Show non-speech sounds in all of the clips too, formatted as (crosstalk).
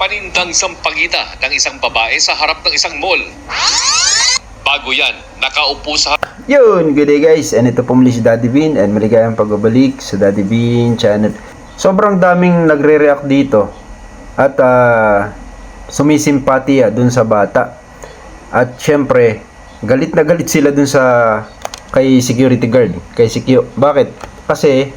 panindang sampagita ng isang babae sa harap ng isang mall. Bago yan, nakaupo sa Yun, good day guys. And ito po muli si Daddy Bean and maligayang pagbabalik sa Daddy Bean channel. Sobrang daming nagre-react dito at ah, sumisimpatiya dun sa bata. At syempre, galit na galit sila dun sa kay security guard, kay Sikyo. Bakit? Kasi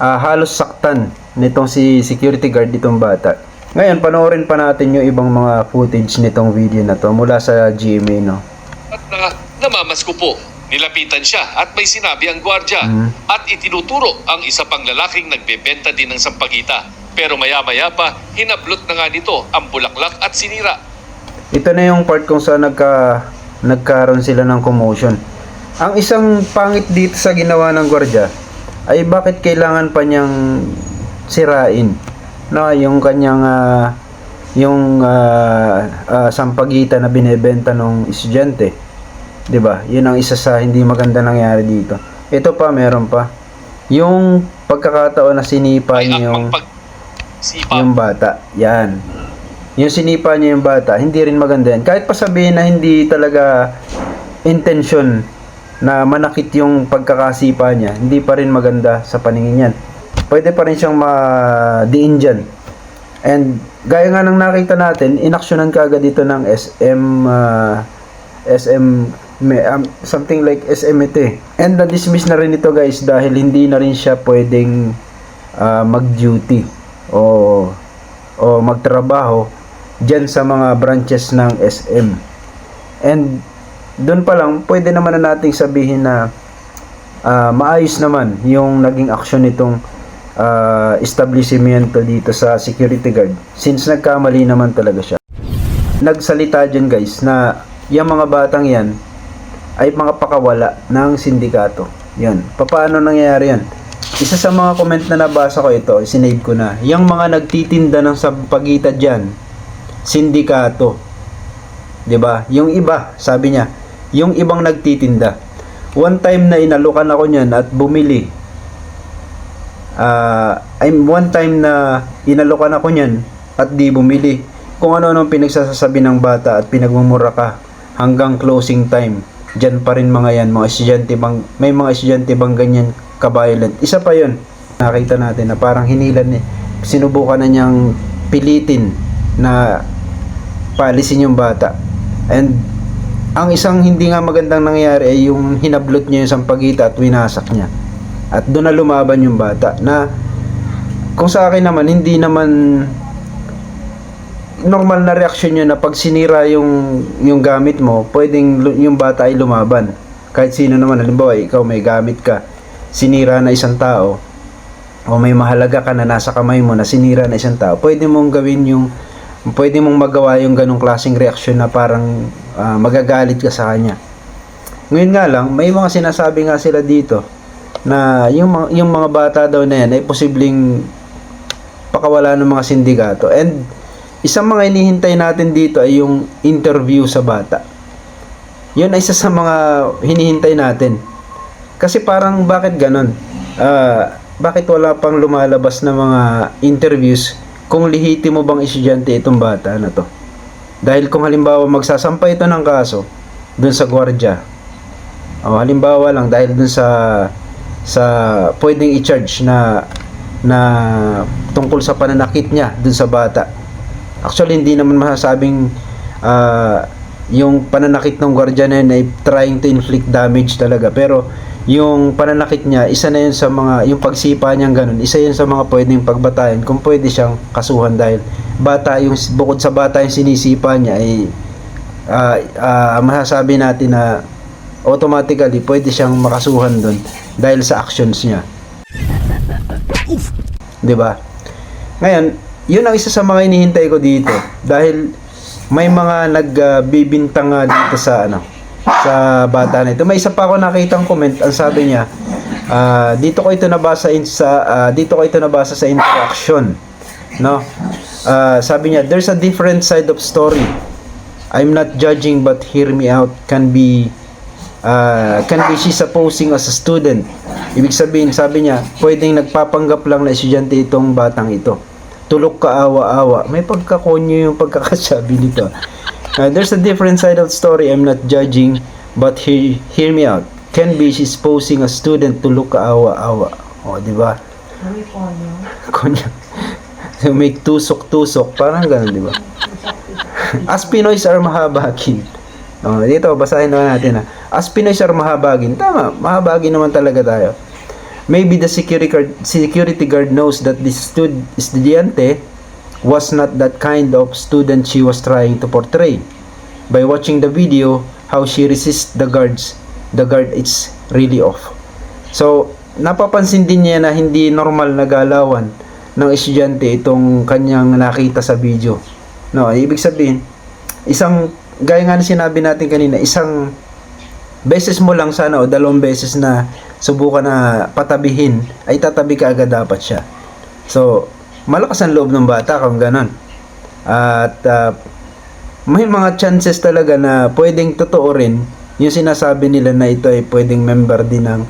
ah, halos saktan nitong si security guard itong bata. Ngayon, panoorin pa natin yung ibang mga footage nitong video na to mula sa GMA, no? at na namamasko po. Nilapitan siya at may sinabi ang gwardya at itinuturo ang isa pang lalaking nagbebenta din ng sampagita. Pero maya-maya pa, hinablot na nga nito ang bulaklak at sinira. Ito na yung part kung saan nagka, nagkaroon sila ng commotion. Ang isang pangit dito sa ginawa ng gwardya ay bakit kailangan pa niyang sirain na yung kanyang ah, yung ah, ah, sampagita na binebenta ng estudyante. 'Di ba? Yun ang isa sa hindi maganda nangyari dito. Ito pa meron pa. Yung pagkakataon na sinipa May niyo akmang yung pag... Yung bata. Yan. Yung sinipa niya yung bata, hindi rin maganda yan. Kahit pa sabihin na hindi talaga intention na manakit yung pagkakasipa niya, hindi pa rin maganda sa paningin yan. Pwede pa rin siyang ma-diin dyan. And gaya nga ng nakita natin, inaksyonan ka agad dito ng SM ah, SM um, something like SMT. And na-dismiss na rin ito guys dahil hindi na rin siya pwedeng ah, mag-duty o o magtrabaho diyan sa mga branches ng SM. And doon pa lang pwede naman na nating sabihin na ah, maayos naman yung naging aksyon nitong ah, establishmento dito sa security guard since nagkamali naman talaga siya. Nagsalita dyan guys na yung mga batang yan ay mga pakawala ng sindikato. Yan. Paano nangyayari yan? Isa sa mga comment na nabasa ko ito, sinave ko na. Yung mga nagtitinda ng sampagita dyan, sindikato. 'Di ba? Yung iba, sabi niya, yung ibang nagtitinda. One time na inalukan ako niyan at bumili. Ah, I'm one time na inalukan ako niyan at di bumili. Kung ano-ano pinagsasasabi ng bata at pinagmumura ka hanggang closing time. Diyan pa rin mga yan, mga estudyante bang may mga estudyante bang ganyan ka-violent. Isa pa 'yon. Nakita natin na parang hinilan ni sinubukan na niyang pilitin na paalisin yung bata. And ang isang hindi nga magandang nangyari ay yung hinablot niya yung sampagita at winasak niya. At doon na lumaban yung bata na kung sa akin naman hindi naman normal na reaksyon yun na pag sinira yung yung gamit mo, pwedeng yung bata ay lumaban. Kahit sino naman, halimbawa ikaw may gamit ka, sinira na isang tao, o may mahalaga ka na nasa kamay mo na sinira na isang tao, pwede mong gawin yung pwede mong magawa yung ganong klaseng reaksyon na parang ah, magagalit ka sa kanya. Ngayon nga lang, may mga sinasabi nga sila dito na yung mga, yung mga bata daw na yan ay posibleng pakawala ng mga sindikato. And isang mga inihintay natin dito ay yung interview sa bata. Yun ay isa sa mga hinihintay natin. Kasi parang bakit ganon? Ah, bakit wala pang lumalabas na mga interviews kung lihiti mo bang estudyante itong bata na to? Dahil kung halimbawa magsasampa ito ng kaso dun sa gwardya, o halimbawa lang dahil dun sa sa pwedeng i-charge na na tungkol sa pananakit niya dun sa bata. Actually hindi naman masasabing ah, yung pananakit ng gwardiya na ay trying to inflict damage talaga pero yung pananakit niya isa na yun sa mga yung pagsipa niyang ganun isa yun sa mga pwedeng pagbatayan kung pwede siyang kasuhan dahil bata yung bukod sa bata yung sinisipa niya ay ah, ah, masasabi natin na automatically pwede siyang makasuhan doon dahil sa actions niya. 'Di ba? Ngayon, 'yun ang isa sa mga hinihintay ko dito dahil may mga nagbibintang nga dito sa ano sa bata na ito. May isa pa ako nakitang comment, ang sabi niya, ah, dito ko ito nabasa in sa ah, dito ko ito nabasa sa interaction. No? Ah, sabi niya, there's a different side of story. I'm not judging but hear me out can be uh, can be she supposing as a student. Ibig sabihin, sabi niya, pwedeng nagpapanggap lang na estudyante itong batang ito. tulok ka awa-awa. May pagkakonyo yung pagkakasabi nito. Uh, there's a different side of the story. I'm not judging, but hear, hear me out. Ken Beach is posing a student to look ka awa-awa. O, di ba? May ponyo. Konyo. so, (laughs) may tusok-tusok. Parang ganun, di ba? As Pinoys are mahabagin. Oh, dito, basahin naman natin ha. As Pinoys are mahabagin. Tama, mahabagin naman talaga tayo. Maybe the security guard, security guard knows that this stud, estudiante was not that kind of student she was trying to portray. By watching the video, how she resists the guards, the guard is really off. So, napapansin din niya na hindi normal na galawan ng estudyante itong kanyang nakita sa video. No, ibig sabihin, isang, gaya nga na sinabi natin kanina, isang beses mo lang sana o dalawang beses na subukan na patabihin, ay tatabi ka agad dapat siya. So, malakas ang loob ng bata kung ganon. At ah, may mga chances talaga na pwedeng totoo rin yung sinasabi nila na ito ay pwedeng member din ng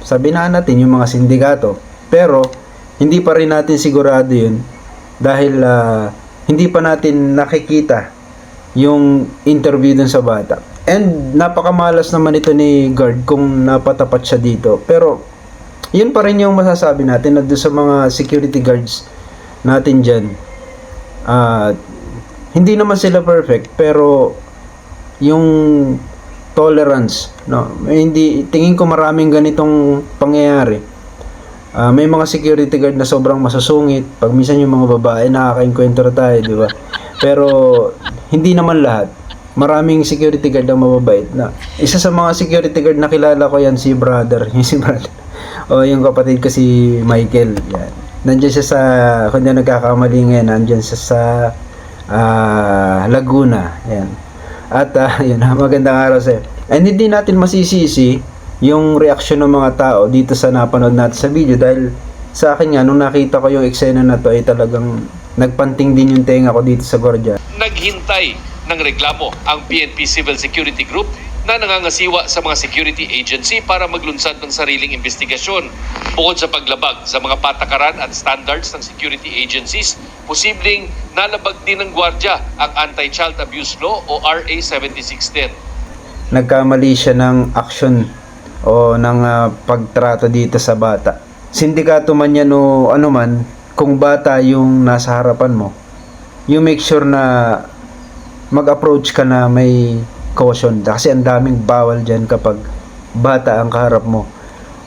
sabi na natin yung mga sindikato. Pero hindi pa rin natin sigurado yun dahil ah, hindi pa natin nakikita yung interview dun sa bata. And napakamalas naman ito ni guard kung napatapat siya dito. Pero yun pa rin yung masasabi natin na doon sa mga security guards natin dyan. Ah, hindi naman sila perfect pero yung tolerance no hindi tingin ko maraming ganitong pangyayari Ah, may mga security guard na sobrang masusungit pag minsan yung mga babae nakakainkwentro tayo di ba pero hindi naman lahat maraming security guard ang mababait na. Isa sa mga security guard na kilala ko yan si brother. (laughs) Yung si brother. O yung kapatid ko si Michael. Yan. Nandiyan siya sa kung di nagkakamali ngayon nandiyan siya sa ah, Laguna. Yan. At ah, (laughs) yun. Magandang araw sa'yo and hindi natin masisisi yung reaksyon ng mga tao dito sa napanood natin sa video dahil sa akin nga nung nakita ko yung eksena na to ay talagang nagpanting din yung tenga ko dito sa Gordia. Naghintay ng reklamo ang PNP Civil Security Group na nangangasiwa sa mga security agency para maglunsad ng sariling investigasyon. Bukod sa paglabag sa mga patakaran at standards ng security agencies, posibleng nalabag din ng gwardya ang Anti-Child Abuse Law o RA 7610. nagkamali siya ng action o ng ah, pagtrato dito sa bata. Sindikato man yan o ano man, kung bata yung nasa harapan mo, you make sure na mag-approach ka na may caution. Kasi ang daming bawal dyan kapag bata ang kaharap mo.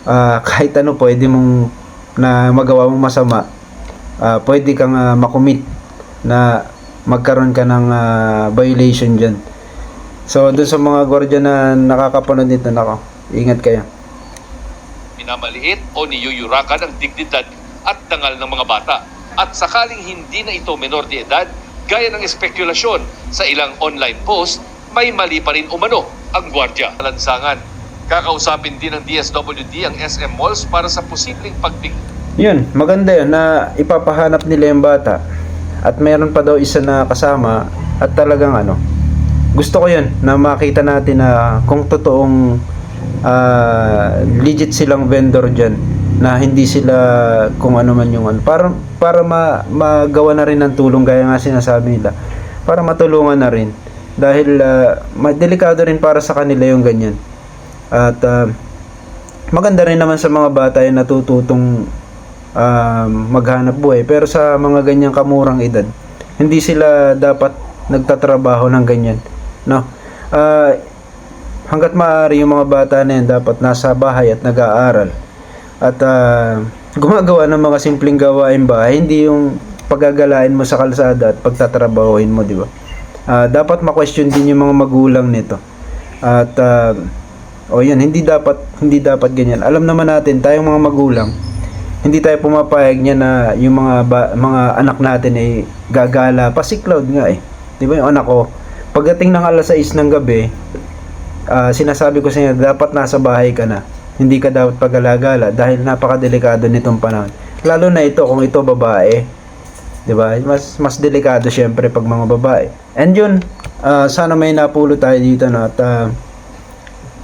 Ah, (laughs) kahit ano pwede mong na magawa mong masama, ah, pwede kang ah, makumit na magkaroon ka ng ah, violation dyan. So, dun sa mga gwardiya na nakakapanood nito, nako, ingat kayo. Minamaliit o niyuyurakan ang dignidad at dangal ng mga bata. At sakaling hindi na ito menor de edad, gaya ng espekulasyon sa ilang online post, may mali pa rin umano ang gwardya. Lansangan. Kakausapin din ng DSWD ang SM Malls para sa posibleng pagbig Yun, maganda yun na ipapahanap nila yung bata. At meron pa daw isa na kasama at talagang ano, gusto ko yun na makita natin na kung totoong ah, legit silang vendor dyan na hindi sila kung ano man yung ano. Para, para ma, magawa na rin ng tulong gaya nga sinasabi nila. Para matulungan na rin. Dahil ah, ma- delikado rin para sa kanila yung ganyan. At ah, maganda rin naman sa mga bata yung natututong um, maghanap buhay. Pero sa mga ganyang kamurang edad hindi sila dapat nagtatrabaho ng ganyan no? Ah, hanggat maaari yung mga bata na yan dapat nasa bahay at nag-aaral at ah, gumagawa ng mga simpleng gawain bahay hindi yung paggagalain mo sa kalsada at pagtatrabahoin mo di ba Ah, dapat ma-question din yung mga magulang nito at ah, o yan hindi dapat hindi dapat ganyan alam naman natin tayong mga magulang hindi tayo pumapayag niya na yung mga ba- mga anak natin ay gagala pa si Cloud nga eh. 'Di ba yung anak ko pagdating ng alas 6 ng gabi ah, sinasabi ko sa niya dapat nasa bahay ka na. Hindi ka dapat pagalagala dahil napakadelikado nitong panahon. Lalo na ito kung ito babae. 'Di ba? Mas mas delikado syempre pag mga babae. And yun, ah, sana may napulo tayo dito no at ah,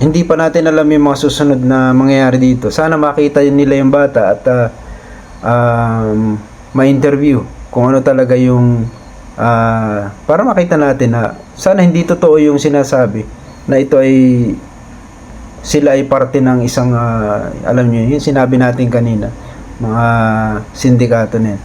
hindi pa natin alam yung mga susunod na mangyayari dito. Sana makita nila yung bata at ah, um, ma-interview kung ano talaga yung ah, para makita natin na sana hindi totoo yung sinasabi na ito ay sila ay parte ng isang ah, alam niyo yung sinabi natin kanina mga sindikato na yan.